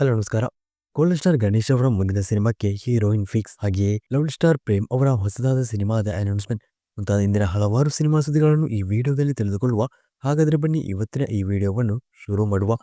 Hello, ನಮಸ್ಕಾರ. Gold star Ganesh ಅವರ ಮುಂದಿನ ಸಿನಿಮಾಕ್ಕೆ ಹೀರೋಯಿನ್ ಫಿಕ್ಸ್ ಹಾಗೆಯೇ ಲವ್ ಸ್ಟಾರ್ ಪ್ರೇಮ್ ಅವರ ಹೊಸದಾದ ಸಿನಿಮಾದ ಅನೌನ್ಸ್ಮೆಂಟ್ ಮುಂತಾದ ಇಂದಿನ ಹಲವಾರು ಸಿನಿಮಾ ಸುದ್ದಿಗಳನ್ನು ಈ ವಿಡಿಯೋದಲ್ಲಿ ತಿಳಿದುಕೊಳ್ಳುವ ಹಾಗಾದರೆ ಬನ್ನಿ ಇವತ್ತಿನ ಈ ವಿಡಿಯೋವನ್ನು ಶುರು ಮಾಡುವ.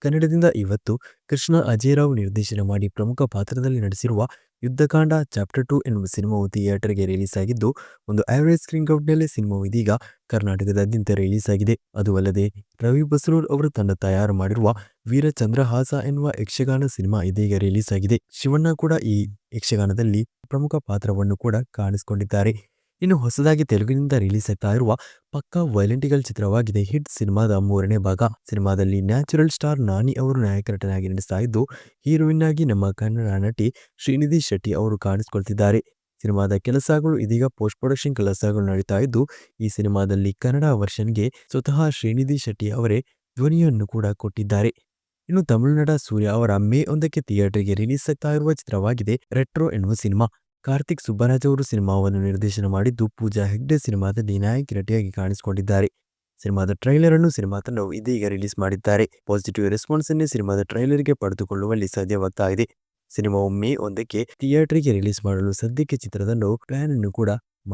ಕನ್ನಡದಿಂದ ಇವತ್ತು ಕೃಷ್ಣ ಅಜಯರಾವ್ ನಿರ್ದೇಶನ ಮಾಡಿ ಪ್ರಮುಖ ಪಾತ್ರದಲ್ಲಿ ನಟಿಸಿರುವ ಯುದ್ಧಕಾಂಡ ಚಾಪ್ಟರ್ ಟು ಎನ್ನುವ ಸಿನಿಮಾವು ಥಿಯೇಟರ್ಗೆ ರಿಲೀಸ್ ಆಗಿದ್ದು ಒಂದು ಆವರೇಜ್ ಸ್ಕ್ರೀನ್ ಕೌಟ್ನಲ್ಲಿ ಸಿನಿಮಾವು ಇದೀಗ ಕರ್ನಾಟಕದಾದ್ಯಂತ ರಿಲೀಸ್ ಆಗಿದೆ ಅದು ಅಲ್ಲದೆ, ರವಿ ಬಸ್ರೂರ್ ಅವರು ತನ್ನ ತಯಾರು ಮಾಡಿರುವ ವೀರ ಚಂದ್ರಹಾಸ ಎನ್ನುವ ಯಕ್ಷಗಾನ ಸಿನಿಮಾ ಇದೀಗ ರಿಲೀಸ್ ಆಗಿದೆ ಶಿವಣ್ಣ ಕೂಡ ಈ ಯಕ್ಷಗಾನದಲ್ಲಿ ಪ್ರಮುಖ ಪಾತ್ರವನ್ನು ಕೂಡ ಕಾಣಿಸಿಕೊಂಡಿದ್ದಾರೆ. ಇನ್ನು ಹೊಸದಾಗಿ ತೆಲುಗಿನಿಂದ ರಿಲೀಸ್ ಆಗ್ತಾ ಇರುವ ಪಕ್ಕಾ ವೈಲೆಂಟಿಗಲ್ ಚಿತ್ರವಾಗಿದೆ. ಹಿಟ್ ಸಿನಿಮಾದ ಮೂರನೇ ಭಾಗ. ಸಿನಿಮಾದಲ್ಲಿ ನ್ಯಾಚುರಲ್ ಸ್ಟಾರ್ ನಾನಿ ಅವರು ನಾಯಕ ನಟನಾಗಿ ನಟಿಸ್ತಾ ಇದ್ದು, ಹೀರೋಯಿನ್ ಆಗಿ ನಮ್ಮ ಕನ್ನಡ ನಟಿ ಶ್ರೀನಿಧಿ ಶೆಟ್ಟಿ ಅವರು ಕಾಣಿಸಿಕೊಳ್ತಿದ್ದಾರೆ. ಸಿನಿಮಾದ ಕೆಲಸಗಳು ಇದೀಗ ಪೋಸ್ಟ್ ಪ್ರೊಡಕ್ಷನ್ ಕೆಲಸಗಳು ನಡೀತಾ ಇದ್ದು, ಈ ಸಿನಿಮಾದಲ್ಲಿ ಕನ್ನಡ ವರ್ಷನ್ಗೆ ಸ್ವತಃ ಶ್ರೀನಿಧಿ ಶೆಟ್ಟಿ ಅವರೇ ಧ್ವನಿಯನ್ನು ಕೂಡ ಕೊಟ್ಟಿದ್ದಾರೆ. ಇನ್ನು ತಮಿಳುನಾಡ ಸೂರ್ಯ ಅವರ ಮೇ ಒಂದಕ್ಕೆ ಥಿಯೇಟರ್ಗೆ ರಿಲೀಸ್ ಆಗ್ತಾ ಇರುವ ಚಿತ್ರವಾಗಿದೆ ರೆಟ್ರೋ ಎನ್ನುವ ಸಿನಿಮಾ. ಕಾರ್ತಿಕ್ ಸುಬ್ಬರಾಜ್ ಅವರು ಸಿನಿಮಾವನ್ನು ನಿರ್ದೇಶನ ಮಾಡಿದ್ದು ಪೂಜಾ ಹೆಗ್ಡೆ ಸಿನಿಮಾದಲ್ಲಿ ನಾಯಕಿ ನಟಿಯಾಗಿ ಕಾಣಿಸಿಕೊಂಡಿದ್ದಾರೆ. ಸಿನಿಮಾದ ಟ್ರೈಲರ್ ಅನ್ನು ಸಿನಿಮಾ ತಂಡವು ಇದೀಗ ರಿಲೀಸ್ ಮಾಡಿದ್ದಾರೆ. ಪಾಸಿಟಿವ್ ರೆಸ್ಪಾನ್ಸ್ ಅನ್ನೇ ಸಿನಿಮಾದ ಟ್ರೈಲರ್ಗೆ ಪಡೆದುಕೊಳ್ಳುವಲ್ಲಿ ಸಾಧ್ಯವಾಗ್ತಾ ಇದೆ ಸಿನಿಮಾವು ಮೇ ಒಂದಕ್ಕೆ ಥಿಯೇಟರ್ಗೆ ರಿಲೀಸ್ ಮಾಡಲು ಸದ್ಯಕ್ಕೆ ಚಿತ್ರದನ್ನು ಪ್ಲಾನ್ ಅನ್ನು ಕೂಡ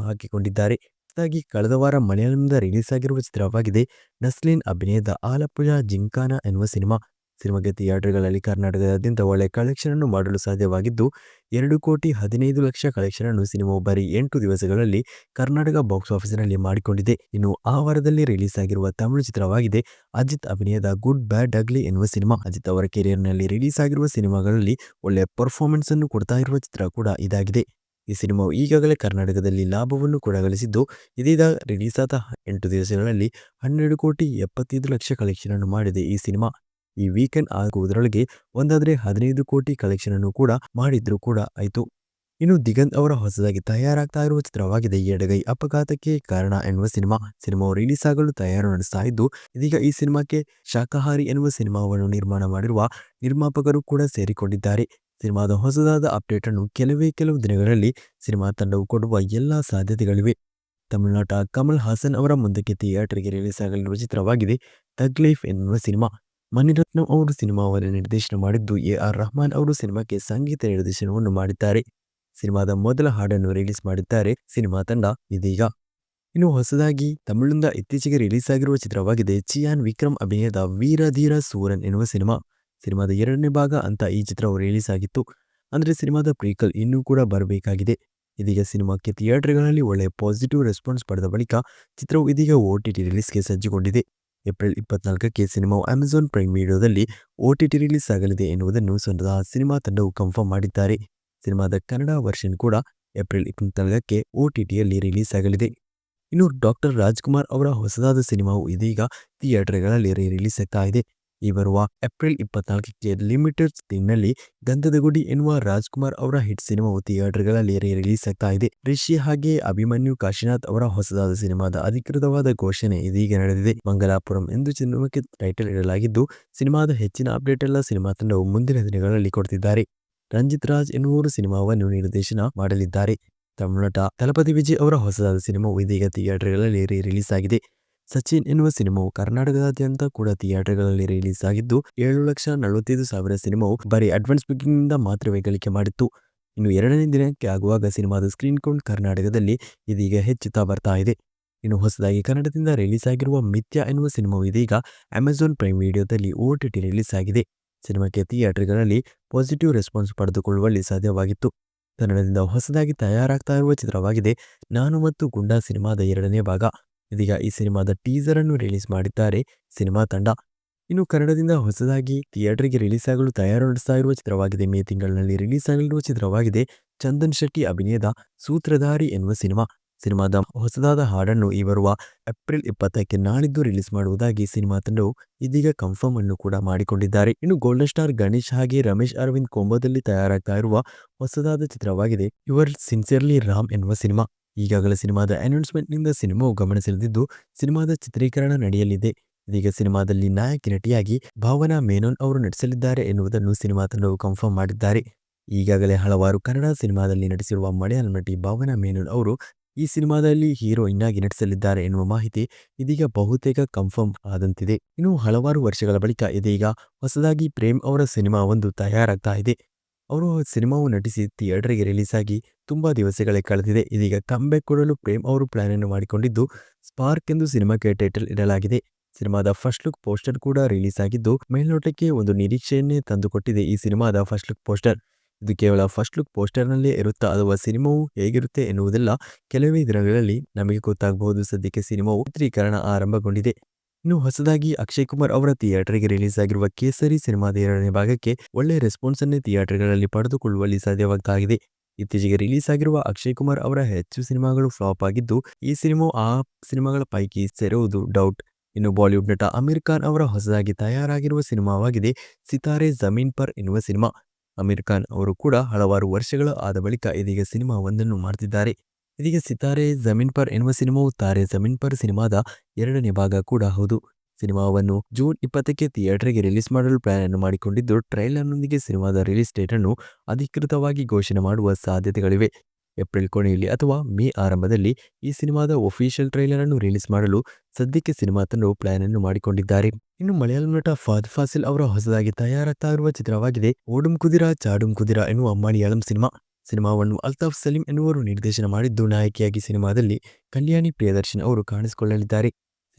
ಹಾಕಿಕೊಂಡಿದ್ದಾರೆ. ಹೊಸದಾಗಿ ಕಳೆದ ವಾರ ಮಲಯಾಳಂದ ರಿಲೀಸ್ ಆಗಿರುವ ಚಿತ್ರವಾಗಿದೆ. ನಸ್ಲಿನ್ ಅಭಿನಯದ ಆಲಪ್ಪುಜ ಜಿಂಕಾನ ಎನ್ನುವ ಸಿನಿಮಾ ಸಿನಿಮಾಗೆ ಥಿಯೇಟರ್ಗಳಲ್ಲಿ ಕರ್ನಾಟಕದಾದ್ಯಂತ ಒಳ್ಳೆ ಕಲೆಕ್ಷನ್ ಅನ್ನು ಮಾಡಲು ಸಾಧ್ಯವಾಗಿದ್ದು, ಎರಡು ಕೋಟಿ ಹದಿನೈದು ಲಕ್ಷ ಕಲೆಕ್ಷನ್ ಅನ್ನು ಸಿನಿಮಾ ಬರೀ ಎಂಟು ದಿವಸಗಳಲ್ಲಿ ಕರ್ನಾಟಕ ಬಾಕ್ಸ್ ಆಫೀಸಿನಲ್ಲಿ ಮಾಡಿಕೊಂಡಿದೆ. ಇನ್ನು ಆ ವಾರದಲ್ಲಿ ರಿಲೀಸ್ ಆಗಿರುವ ತಮಿಳು ಚಿತ್ರವಾಗಿದೆ. ಅಜಿತ್ ಅಭಿನಯದ ಗುಡ್ ಬ್ಯಾಡ್ ಅಗ್ಲಿ ಎನ್ನುವ ಸಿನಿಮಾ, ಅಜಿತ್ ಅವರ ಕೆರಿಯರ್ನಲ್ಲಿ ರಿಲೀಸ್ ಆಗಿರುವ ಸಿನಿಮಾಗಳಲ್ಲಿ ಒಳ್ಳೆಯ ಪರ್ಫಾರ್ಮೆನ್ಸ್ ಅನ್ನು ಕೊಡ್ತಾ ಇರುವ ಚಿತ್ರ ಕೂಡ ಇದಾಗಿದೆ. ಈ ಸಿನಿಮಾವು ಈಗಾಗಲೇ ಕರ್ನಾಟಕದಲ್ಲಿ ಲಾಭವನ್ನು ಕೂಡ ಗಳಿಸಿದ್ದು, ಇದೀಗ ರಿಲೀಸ್ ಆದ ಎಂಟು ದಿವಸಗಳಲ್ಲಿ ಹನ್ನೆರಡು ಕೋಟಿ ಎಪ್ಪತ್ತೈದು ಲಕ್ಷ ಕಲೆಕ್ಷನ್ ಅನ್ನು ಮಾಡಿದೆ ಈ ಸಿನಿಮಾ. ಈ ವೀಕೆಂಡ್ ಆಗುವುದರೊಳಗೆ ಒಂದಾದ್ರೆ ಹದಿನೈದು ಕೋಟಿ ಕಲೆಕ್ಷನ್ ಅನ್ನು ಕೂಡ ಮಾಡಿದ್ರು ಕೂಡ ಆಯಿತು. ಇನ್ನು ದಿಗಂತ್ ಅವರ ಹೊಸದಾಗಿ ತಯಾರಾಗ್ತಾ ಇರುವ ಚಿತ್ರವಾಗಿದೆ. ಎಡಗೈ ಅಪಘಾತಕ್ಕೆ ಕಾರಣ ಎನ್ನುವ ಸಿನಿಮಾ. ಸಿನಿಮಾವು ರಿಲೀಸ್ ಆಗಲು ತಯಾರು ನಡೆಸ್ತಾ ಇದ್ದು, ಇದೀಗ ಈ ಸಿನಿಮಾಕ್ಕೆ ಶಾಕಾಹಾರಿ ಎನ್ನುವ ಸಿನಿಮಾವನ್ನು ನಿರ್ಮಾಣ ಮಾಡಿರುವ ನಿರ್ಮಾಪಕರು ಕೂಡ ಸೇರಿಕೊಂಡಿದ್ದಾರೆ. ಸಿನಿಮಾದ ಹೊಸದಾದ ಅಪ್ಡೇಟ್ ಅನ್ನು ಕೆಲವೇ ಕೆಲವು ದಿನಗಳಲ್ಲಿ ಸಿನಿಮಾ ತಂಡವು ಕೊಡುವ ಎಲ್ಲಾ ಸಾಧ್ಯತೆಗಳಿವೆ. ತಮಿಳುನಾಟ ಕಮಲ್ ಹಾಸನ್ ಅವರ ಮುಂದಕ್ಕೆ ಥಿಯೇಟರ್ಗೆ ರಿಲೀಸ್ ಆಗಲಿರುವ ಚಿತ್ರವಾಗಿದೆ. ತಗ್ ಲೈಫ್ ಎನ್ನುವ ಸಿನಿಮಾ. ಮಣಿರತ್ನಂ ಅವರು ಸಿನಿಮಾವನ್ನು ನಿರ್ದೇಶನ ಮಾಡಿದ್ದು ಎ ಆರ್ ರಹಮಾನ್ ಅವರು. ಸಿನಿಮಾಕ್ಕೆ ಸಂಗೀತ ನಿರ್ದೇಶನವನ್ನು ಮಾಡಿದ್ದಾರೆ. ಸಿನಿಮಾದ ಮೊದಲ ಹಾಡನ್ನು ರಿಲೀಸ್ ಮಾಡಿದ್ದಾರೆ ಸಿನಿಮಾ ತಂಡ ಇದೀಗ. ಇನ್ನು ಹೊಸದಾಗಿ ತಮಿಳಿಂದ ಇತ್ತೀಚೆಗೆ ರಿಲೀಸ್ ಆಗಿರುವ ಚಿತ್ರವಾಗಿದೆ ಚಿಯಾನ್ ವಿಕ್ರಮ್ ಅಭಿನಯದ ವೀರಧೀರ ಸೂರನ್ ಎನ್ನುವ ಸಿನಿಮಾ. ಸಿನಿಮಾದ ಎರಡನೇ ಭಾಗ ಅಂತ ಈ ಚಿತ್ರವು ರಿಲೀಸ್ ಆಗಿತ್ತು ಅಂದರೆ ಸಿನಿಮಾದ ಪ್ರೀಕಲ್ ಇನ್ನೂ ಕೂಡ ಬರಬೇಕಾಗಿದೆ. ಇದೀಗ ಸಿನಿಮಾಕ್ಕೆ ಥಿಯೇಟರ್ಗಳಲ್ಲಿ ಒಳ್ಳೆಯ ಪಾಸಿಟಿವ್ ರೆಸ್ಪಾನ್ಸ್ ಪಡೆದ ಬಳಿಕ ಚಿತ್ರವು ಇದೀಗ ಒ ಟಿ ಟಿ ರಿಲೀಸ್ಗೆ ಸಜ್ಜುಗೊಂಡಿದೆ. ಏಪ್ರಿಲ್ ಇಪ್ಪತ್ನಾಲ್ಕಕ್ಕೆ ಸಿನಿಮಾವು ಅಮೆಜಾನ್ ಪ್ರೈಮ್ ವಿಡಿಯೋದಲ್ಲಿ ಟಿ ರಿಲೀಸ್ ಆಗಲಿದೆ ಎನ್ನುವುದನ್ನು ಸ್ವತಃ ಸಿನಿಮಾ ತಂಡವು ಕನ್ಫರ್ಮ್ ಮಾಡಿದ್ದಾರೆ. ಸಿನಿಮಾದ ಕನ್ನಡ ವರ್ಷನ್ ಕೂಡ ಏಪ್ರಿಲ್ ಇಪ್ಪತ್ನಾಲ್ಕಕ್ಕೆ ಟಿಯಲ್ಲಿ ರಿಲೀಸ್ ಆಗಲಿದೆ ಇನ್ನು ಡಾಕ್ಟರ್ ರಾಜ್ಕುಮಾರ್ ಅವರ ಹೊಸದಾದ ಸಿನಿಮಾವು ಇದೀಗ ಥಿಯೇಟರ್ಗಳಲ್ಲಿ ರಿಲೀಸ್ ಆಗ್ತಾ ಇದೆ. ಈ ಬರುವ ಏಪ್ರಿಲ್ ಇಪ್ಪತ್ನಾಲ್ಕಕ್ಕೆ ಲಿಮಿಟೆಡ್ ಸ್ಕ್ರೀನ್ನಲ್ಲಿ ಗಂಧದ ಗುಡಿ ಎನ್ನುವ ರಾಜ್ಕುಮಾರ್ ಅವರ ಹಿಟ್ ಸಿನಿಮಾವು ಥಿಯೇಟರ್ಗಳಲ್ಲಿ ರಿಲೀಸ್ ಆಗ್ತಾ ಇದೆ. ರಿಷಿ ಹಾಗೆ ಅಭಿಮನ್ಯು ಕಾಶಿನಾಥ್ ಅವರ ಹೊಸದಾದ ಸಿನಿಮಾದ ಅಧಿಕೃತವಾದ ಘೋಷಣೆ ಇದೀಗ ನಡೆದಿದೆ. ಮಂಗಲಾಪುರಂ ಎಂದು ಸಿನಿಮಾಕ್ಕೆ ಟೈಟಲ್ ಇಡಲಾಗಿದ್ದು, ಸಿನಿಮಾದ ಹೆಚ್ಚಿನ ಅಪ್ಡೇಟ್ ಎಲ್ಲ ಸಿನಿಮಾ ತಂಡವು ಮುಂದಿನ ದಿನಗಳಲ್ಲಿ ಕೊಡ್ತಿದ್ದಾರೆ. ರಂಜಿತ್ ರಾಜ್ ಎನ್ನುವರು ಸಿನಿಮಾವನ್ನು ನಿರ್ದೇಶನ ಮಾಡಲಿದ್ದಾರೆ. ತಮಿಳುನಾಟ ತಲಪತಿ ವಿಜಯ್ ಅವರ ಹೊಸದಾದ ಸಿನಿಮಾವು ಇದೀಗ ಥಿಯೇಟರ್ಗಳಲ್ಲಿ ರಿಲೀಸ್ ಆಗಿದೆ. ಸಚಿನ್ ಎನ್ನುವ ಸಿನಿಮಾವು ಕರ್ನಾಟಕದಾದ್ಯಂತ ಕೂಡ ಥಿಯೇಟರ್ಗಳಲ್ಲಿ ರಿಲೀಸ್ ಆಗಿದ್ದು ಏಳು ಲಕ್ಷ ನಲವತ್ತೈದು ಸಾವಿರ ಸಿನಿಮಾವು ಬರೀ ಅಡ್ವಾನ್ಸ್ ಬುಕ್ಕಿಂಗ್ನಿಂದ ಮಾತ್ರವೇ ಗಳಿಕೆ ಮಾಡಿತ್ತು. ಇನ್ನು ಎರಡನೇ ದಿನಕ್ಕೆ ಆಗುವಾಗ ಸಿನಿಮಾದ ಸ್ಕ್ರೀನ್ ಕೌಂಟ್ ಕರ್ನಾಟಕದಲ್ಲಿ ಇದೀಗ ಹೆಚ್ಚುತ್ತಾ ಬರ್ತಾ ಇದೆ. ಇನ್ನು ಹೊಸದಾಗಿ ಕನ್ನಡದಿಂದ ರಿಲೀಸ್ ಆಗಿರುವ ಮಿಥ್ಯ ಎನ್ನುವ ಸಿನಿಮಾವು ಇದೀಗ ಅಮೆಜಾನ್ ಪ್ರೈಮ್ ವಿಡಿಯೋದಲ್ಲಿ ಓ ಟಿ ಟಿ ರಿಲೀಸ್ ಆಗಿದೆ ಸಿನಿಮಾಕ್ಕೆ ಥಿಯೇಟರ್ಗಳಲ್ಲಿ ಪಾಸಿಟಿವ್ ರೆಸ್ಪಾನ್ಸ್ ಪಡೆದುಕೊಳ್ಳುವಲ್ಲಿ ಸಾಧ್ಯವಾಗಿತ್ತು. ಕನ್ನಡದಿಂದ ಹೊಸದಾಗಿ ತಯಾರಾಗ್ತಾ ಇರುವ ಚಿತ್ರವಾಗಿದೆ. ನಾನು ಮತ್ತು ಗುಂಡಾ ಸಿನಿಮಾದ ಎರಡನೇ ಭಾಗ. ಇದೀಗ ಈ ಸಿನಿಮಾದ ಟೀಸರ್ ಅನ್ನು ರಿಲೀಸ್ ಮಾಡಿದ್ದಾರೆ. ಸಿನಿಮಾ ತಂಡ ಇನ್ನು ಕನ್ನಡದಿಂದ ಹೊಸದಾಗಿ ಥಿಯೇಟರ್ಗೆ ರಿಲೀಸ್ ಆಗಲು ತಯಾರು ನಡೆಸ್ತಾ ಇರುವ ಚಿತ್ರವಾಗಿದೆ. ಮೇ ತಿಂಗಳಿನಲ್ಲಿ ರಿಲೀಸ್ ಆಗಲಿರುವ ಚಿತ್ರವಾಗಿದೆ. ಚಂದನ್ ಶೆಟ್ಟಿ ಅಭಿನಯದ ಸೂತ್ರಧಾರಿ ಎನ್ನುವ ಸಿನಿಮಾ. ಸಿನಿಮಾದ ಹೊಸದಾದ ಹಾಡನ್ನು ಈ ಬರುವ ಏಪ್ರಿಲ್ ಇಪ್ಪತ್ತಕ್ಕೆ ನಾಳಿದ್ದು ರಿಲೀಸ್ ಮಾಡುವುದಾಗಿ ಸಿನಿಮಾ ತಂಡವು ಇದೀಗ ಕನ್ಫರ್ಮ್ ಅನ್ನು ಕೂಡ ಮಾಡಿಕೊಂಡಿದ್ದಾರೆ. ಇನ್ನು ಗೋಲ್ಡನ್ ಸ್ಟಾರ್ ಗಣೇಶ್ ಹಾಗೆ ರಮೇಶ್ ಅರವಿಂದ್ ಕೊಂಬೋದಲ್ಲಿ ತಯಾರಾಗ್ತಾ ಇರುವ ಹೊಸದಾದ ಚಿತ್ರವಾಗಿದೆ. ಯುವರ್ ಸಿನ್ಸಿಯರ್ಲಿ ರಾಮ್ ಎನ್ನುವ ಸಿನಿಮಾ. ಈಗಾಗಲೇ ಸಿನಿಮಾದ ಅನೌನ್ಸ್ಮೆಂಟ್ನಿಂದ ಸಿನಿಮಾವು ಗಮನ ಸೆಳೆದಿದ್ದು, ಸಿನಿಮಾದ ಚಿತ್ರೀಕರಣ ನಡೆಯಲಿದೆ. ಇದೀಗ ಸಿನಿಮಾದಲ್ಲಿ ನಾಯಕಿ ನಟಿಯಾಗಿ ಭಾವನಾ ಮೇನೋನ್ ಅವರು ನಟಿಸಲಿದ್ದಾರೆ ಎನ್ನುವುದನ್ನು ಸಿನಿಮಾ ತಂಡವು ಕನ್ಫರ್ಮ್ ಮಾಡಿದ್ದಾರೆ. ಈಗಾಗಲೇ ಹಲವಾರು ಕನ್ನಡ ಸಿನಿಮಾದಲ್ಲಿ ನಟಿಸಿರುವ ಮಲಯಾಳಂ ನಟಿ ಭಾವನಾ ಮೇನೋನ್ ಅವರು ಈ ಸಿನಿಮಾದಲ್ಲಿ ಹೀರೋಯಿನ್ ಆಗಿ ನಟಿಸಲಿದ್ದಾರೆ ಎನ್ನುವ ಮಾಹಿತಿ ಇದೀಗ ಬಹುತೇಕ ಕನ್ಫರ್ಮ್ ಆದಂತಿದೆ. ಇನ್ನು ಹಲವಾರು ವರ್ಷಗಳ ಬಳಿಕ ಇದೀಗ ಹೊಸದಾಗಿ ಪ್ರೇಮ್ ಅವರ ಸಿನಿಮಾ ಒಂದು ತಯಾರಾಗ್ತಾ ಇದೆ. ಅವರು ಸಿನಿಮಾವು ನಟಿಸಿ ಥಿಯೇಟರ್ಗೆ ರಿಲೀಸ್ ಆಗಿ ತುಂಬಾ ದಿವಸಗಳೇ ಕಳೆದಿದೆ. ಇದೀಗ ಕಂಬ್ಯಾಕ್ ಕೊಡಲು ಪ್ರೇಮ್ ಅವರು ಪ್ಲಾನ್ ಅನ್ನು ಮಾಡಿಕೊಂಡಿದ್ದು ಸ್ಪಾರ್ಕ್ ಎಂದು ಸಿನಿಮಾಕ್ಕೆ ಟೈಟಲ್ ಇಡಲಾಗಿದೆ. ಸಿನಿಮಾದ ಫಸ್ಟ್ ಲುಕ್ ಪೋಸ್ಟರ್ ಕೂಡ ರಿಲೀಸ್ ಆಗಿದ್ದು, ಮೇಲ್ನೋಟಕ್ಕೆ ಒಂದು ನಿರೀಕ್ಷೆಯನ್ನೇ ತಂದುಕೊಟ್ಟಿದೆ ಈ ಸಿನಿಮಾದ ಫಸ್ಟ್ ಲುಕ್ ಪೋಸ್ಟರ್ ಇದು ಕೇವಲ ಫಸ್ಟ್ ಲುಕ್ ಪೋಸ್ಟರ್ನಲ್ಲೇ ಇರುತ್ತಾ, ಅಥವಾ ಸಿನಿಮಾವು ಹೇಗಿರುತ್ತೆ ಎನ್ನುವುದೆಲ್ಲ ಕೆಲವೇ ದಿನಗಳಲ್ಲಿ ನಮಗೆ ಗೊತ್ತಾಗಬಹುದು. ಸದ್ಯಕ್ಕೆ ಸಿನಿಮಾವು ಚಿತ್ರೀಕರಣ ಆರಂಭಗೊಂಡಿದೆ. ಇನ್ನು ಹೊಸದಾಗಿ ಅಕ್ಷಯ್ ಕುಮಾರ್ ಅವರ ಥಿಯೇಟರ್ಗೆ ರಿಲೀಸ್ ಆಗಿರುವ ಕೇಸರಿ ಸಿನಿಮಾದ ಎರಡನೇ ಭಾಗಕ್ಕೆ ಒಳ್ಳೆ ರೆಸ್ಪಾನ್ಸ್ ಅನ್ನೇ ಥಿಯೇಟರ್ಗಳಲ್ಲಿ ಪಡೆದುಕೊಳ್ಳುವಲ್ಲಿ ಸಾಧ್ಯವಾಗ್ತಾ ಇದೆ ಇತ್ತೀಚೆಗೆ ರಿಲೀಸ್ ಆಗಿರುವ ಅಕ್ಷಯ್ ಕುಮಾರ್ ಅವರ ಹೆಚ್ಚು ಸಿನಿಮಾಗಳು ಫ್ಲಾಪ್ ಆಗಿದ್ದು, ಈ ಸಿನಿಮಾ ಆ ಸಿನಿಮಾಗಳ ಪೈಕಿ ಸೇರುವುದು ಡೌಟ್, ಇನ್ನು ಬಾಲಿವುಡ್ ನಟ ಅಮೀರ್ ಖಾನ್ ಅವರ ಹೊಸದಾಗಿ ತಯಾರಾಗಿರುವ ಸಿನಿಮಾವಾಗಿದೆ ಸಿತಾರೆ ಜಮೀನ್ ಪರ್ ಎನ್ನುವ ಸಿನಿಮಾ. ಅಮೀರ್ ಖಾನ್ ಅವರು ಕೂಡ ಹಲವಾರು ವರ್ಷಗಳ ಆದ ಬಳಿಕ ಇದೀಗ ಸಿನಿಮಾ ಒಂದನ್ನು ಮಾಡ್ತಿದ್ದಾರೆ. ಇದೀಗ ಸಿತಾರೆ ಜಮೀನ್ ಪರ್ ಎನ್ನುವ ಸಿನಿಮಾವು ತಾರೆ ಜಮೀನ್ ಪರ್ ಸಿನಿಮಾದ ಎರಡನೇ ಭಾಗ ಕೂಡ ಹೌದು. ಸಿನಿಮಾವನ್ನು ಜೂನ್ ಇಪ್ಪತ್ತಕ್ಕೆ ಥಿಯೇಟರ್ಗೆ ರಿಲೀಸ್ ಮಾಡಲು ಪ್ಲಾನ್ ಅನ್ನು ಮಾಡಿಕೊಂಡಿದ್ದು, ಟ್ರೈಲರ್ನೊಂದಿಗೆ ಸಿನಿಮಾದ ರಿಲೀಸ್ ಡೇಟ್ ಅನ್ನು ಅಧಿಕೃತವಾಗಿ ಘೋಷಣೆ ಮಾಡುವ ಸಾಧ್ಯತೆಗಳಿವೆ. ಏಪ್ರಿಲ್ ಕೊನೆಯಲ್ಲಿ ಅಥವಾ ಮೇ ಆರಂಭದಲ್ಲಿ ಈ ಸಿನಿಮಾದ ಒಫಿಷಿಯಲ್ ಟ್ರೈಲರ್ ಅನ್ನು ರಿಲೀಸ್ ಮಾಡಲು ಸದ್ಯಕ್ಕೆ ಸಿನಿಮಾ ತಂಡ ಪ್ಲಾನ್ ಅನ್ನು ಮಾಡಿಕೊಂಡಿದ್ದಾರೆ. ಇನ್ನು ಮಲಯಾಳಂ ನಟ ಫಾದ್ ಫಾಸಿಲ್ ಅವರ ಹೊಸದಾಗಿ ತಯಾರಾಗ್ತಾ ಇರುವ ಚಿತ್ರವಾಗಿದೆ, ಓಡುಂ ಕುದಿರ, ಚಾಡುಂ ಕುದಿರ ಎನ್ನುವ ಮಲಯಾಳಂ ಸಿನಿಮಾ. ಸಿನಿಮಾವನ್ನು ಅಲ್ತಾಫ್ ಸಲೀಂ ಎನ್ನುವರು ನಿರ್ದೇಶನ ಮಾಡಿದ್ದು, ನಾಯಕಿಯಾಗಿ ಸಿನಿಮಾದಲ್ಲಿ ಕಲ್ಯಾಣಿ ಪ್ರಿಯದರ್ಶನ್ ಅವರು ಕಾಣಿಸಿಕೊಳ್ಳಲಿದ್ದಾರೆ.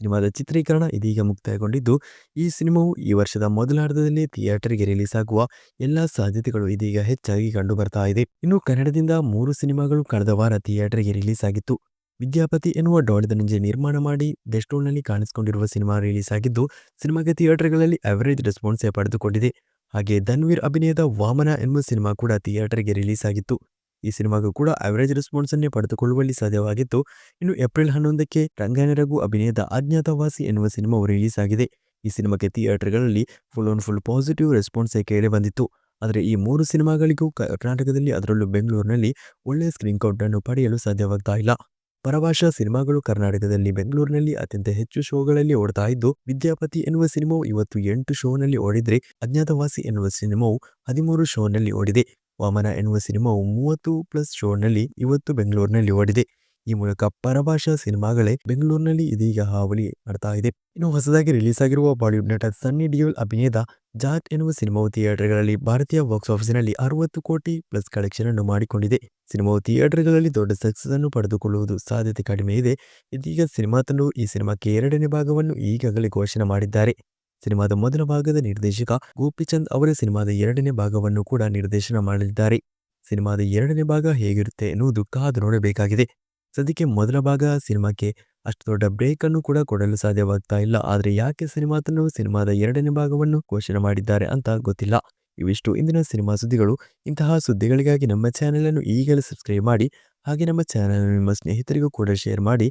ಸಿನಿಮಾದ ಚಿತ್ರೀಕರಣ ಇದೀಗ ಮುಕ್ತಾಯಗೊಂಡಿದ್ದು, ಈ ಸಿನಿಮಾವು ಈ ವರ್ಷದ ಮೊದಲಾರ್ಧದಲ್ಲಿ ಥಿಯೇಟರ್ಗೆ ರಿಲೀಸ್ ಆಗುವ ಎಲ್ಲಾ ಸಾಧ್ಯತೆಗಳು ಇದೀಗ ಹೆಚ್ಚಾಗಿ ಕಂಡು ಬರ್ತಾ ಇದೆ. ಇನ್ನು ಕನ್ನಡದಿಂದ ಮೂರು ಸಿನಿಮಾಗಳು ಕಳೆದ ವಾರ ಥಿಯೇಟರ್ಗೆ ರಿಲೀಸ್ ಆಗಿತ್ತು ವಿದ್ಯಾಪತಿ ಎನ್ನುವ ಡಾಳಿದ ಧನಂಜಯ ನಿರ್ಮಾಣ ಮಾಡಿ ನಲ್ಲಿ ಕಾಣಿಸಿಕೊಂಡಿರುವ ಸಿನಿಮಾ ರಿಲೀಸ್ ಆಗಿದ್ದು ಸಿನಿಮಾಗೆ ಥಿಯೇಟರ್ಗಳಲ್ಲಿ ಅವರೇಜ್ ರೆಸ್ಪಾನ್ಸ್ ಪಡೆದುಕೊಂಡಿದೆ. ಹಾಗೆ ಧನ್ವೀರ್ ಅಭಿನಯದ ವಾಮನ ಎನ್ನುವ ಸಿನಿಮಾ ಕೂಡ ಥಿಯೇಟರ್ಗೆ ರಿಲೀಸ್ ಆಗಿತ್ತು ಈ ಸಿನಿಮಾಗೂ ಕೂಡ ಅವರೇಜ್ ರೆಸ್ಪಾನ್ಸ್ ಅನ್ನೇ ಪಡೆದುಕೊಳ್ಳುವಲ್ಲಿ ಸಾಧ್ಯವಾಗಿತ್ತು ಇನ್ನು ಏಪ್ರಿಲ್ ಹನ್ನೊಂದಕ್ಕೆ ರಂಗಾಯಣರಘು ಅಭಿನಯದ ಅಜ್ಞಾತವಾಸಿ ಎನ್ನುವ ಸಿನಿಮಾವು ರಿಲೀಸ್ ಆಗಿದೆ. ಈ ಸಿನಿಮಾಕ್ಕೆ ಥಿಯೇಟರ್ಗಳಲ್ಲಿ full on full positive response ಕೇಳಿ ಬಂದಿತ್ತು. ಆದರೆ ಈ ಮೂರು ಸಿನಿಮಾಗಳಿಗೂ ಕರ್ನಾಟಕದಲ್ಲಿ ಅದರಲ್ಲೂ ಬೆಂಗಳೂರಿನಲ್ಲಿ ಒಳ್ಳೆಯ ಸ್ಕ್ರೀನ್ ಕೌಂಟ್ ಅನ್ನು ಪಡೆಯಲು ಸಾಧ್ಯವಾಗ್ತಾ ಇಲ್ಲ. ಪರಭಾಷಾ ಸಿನಿಮಾಗಳು ಕರ್ನಾಟಕದಲ್ಲಿ ಬೆಂಗಳೂರಿನಲ್ಲಿ ಅತ್ಯಂತ ಹೆಚ್ಚು ಶೋಗಳಲ್ಲಿ ಓಡ್ತಾ ಇದ್ದು, ವಿದ್ಯಾಪತಿ ಎನ್ನುವ ಸಿನಿಮಾವು ಇವತ್ತು ಎಂಟು ಶೋನಲ್ಲಿ ಓಡಿದ್ರೆ, ಅಜ್ಞಾತವಾಸಿ ಎನ್ನುವ ಸಿನಿಮಾವು ಹದಿಮೂರು ಶೋನಲ್ಲಿ ಓಡಿದೆ. ವಾಮನ ಎನ್ನುವ ಸಿನಿಮಾವು ಮೂವತ್ತು ಪ್ಲಸ್ ಶೋನಲ್ಲಿ ಇವತ್ತು ಬೆಂಗಳೂರಿನಲ್ಲಿ ಓಡಿದೆ. ಈ ಮೂಲಕ ಪರಭಾಷಾ ಸಿನಿಮಾಗಳೇ ಬೆಂಗಳೂರಿನಲ್ಲಿ ಇದೀಗ ಹಾವಳಿ ಮಾಡ್ತಾ ಇದೆ. ಇನ್ನು ಹೊಸದಾಗಿ ರಿಲೀಸ್ ಆಗಿರುವ ಬಾಲಿವುಡ್ ನಟ ಸನ್ನಿ ಡಿಯೋಲ್ ಅಭಿನಯದ ಜಾಟ್ ಎನ್ನುವ ಸಿನಿಮಾವು ಥಿಯೇಟರ್ಗಳಲ್ಲಿ ಭಾರತೀಯ ಬಾಕ್ಸ್ ಆಫೀಸಿನಲ್ಲಿ ಅರವತ್ತು ಕೋಟಿ ಪ್ಲಸ್ ಕಲೆಕ್ಷನ್ ಅನ್ನು ಮಾಡಿಕೊಂಡಿದೆ. ಸಿನಿಮಾವು ಥಿಯೇಟರ್ಗಳಲ್ಲಿ ದೊಡ್ಡ ಸಕ್ಸಸ್ ಅನ್ನು ಪಡೆದುಕೊಳ್ಳುವುದು ಸಾಧ್ಯತೆ ಕಡಿಮೆ ಇದೆ. ಇದೀಗ ಸಿನಿಮಾ ತಂಡವು ಈ ಸಿನಿಮಾಕ್ಕೆ ಎರಡನೇ ಭಾಗವನ್ನು ಈಗಾಗಲೇ ಘೋಷಣೆ ಮಾಡಿದ್ದಾರೆ. ಸಿನಿಮಾದ ಮೊದಲ ಭಾಗದ ನಿರ್ದೇಶಕ ಗೋಪಿಚಂದ್ ಅವರ ಸಿನಿಮಾದ ಎರಡನೇ ಭಾಗವನ್ನು ಕೂಡ ನಿರ್ದೇಶನ ಮಾಡಲಿದ್ದಾರೆ. ಸಿನಿಮಾದ ಎರಡನೇ ಭಾಗ ಹೇಗಿರುತ್ತೆ ಎನ್ನುವುದು ಕಾದು ನೋಡಬೇಕಾಗಿದೆ. ಸದ್ಯಕ್ಕೆ ಮೊದಲ ಭಾಗ ಸಿನಿಮಾಕ್ಕೆ ಅಷ್ಟು ದೊಡ್ಡ ಬ್ರೇಕ್ ಅನ್ನು ಕೂಡ ಕೊಡಲು ಸಾಧ್ಯವಾಗ್ತಾ ಇಲ್ಲ. ಆದರೆ ಯಾಕೆ ಸಿನಿಮಾ ತನ್ನ ಸಿನಿಮಾದ ಎರಡನೇ ಭಾಗವನ್ನು ಘೋಷಣೆ ಮಾಡಿದ್ದಾರೆ ಅಂತ ಗೊತ್ತಿಲ್ಲ. ಇವಿಷ್ಟು ಇಂದಿನ ಸಿನಿಮಾ ಸುದ್ದಿಗಳು. ಇಂತಹ ಸುದ್ದಿಗಳಿಗಾಗಿ ನಮ್ಮ ಚಾನೆಲ್ ಅನ್ನು ಈಗಲೇ ಸಬ್ಸ್ಕ್ರೈಬ್ ಮಾಡಿ. ಹಾಗೆ ನಮ್ಮ ಚಾನೆಲ್ ನಿಮ್ಮ ಸ್ನೇಹಿತರಿಗೂ ಕೂಡ ಶೇರ್ ಮಾಡಿ.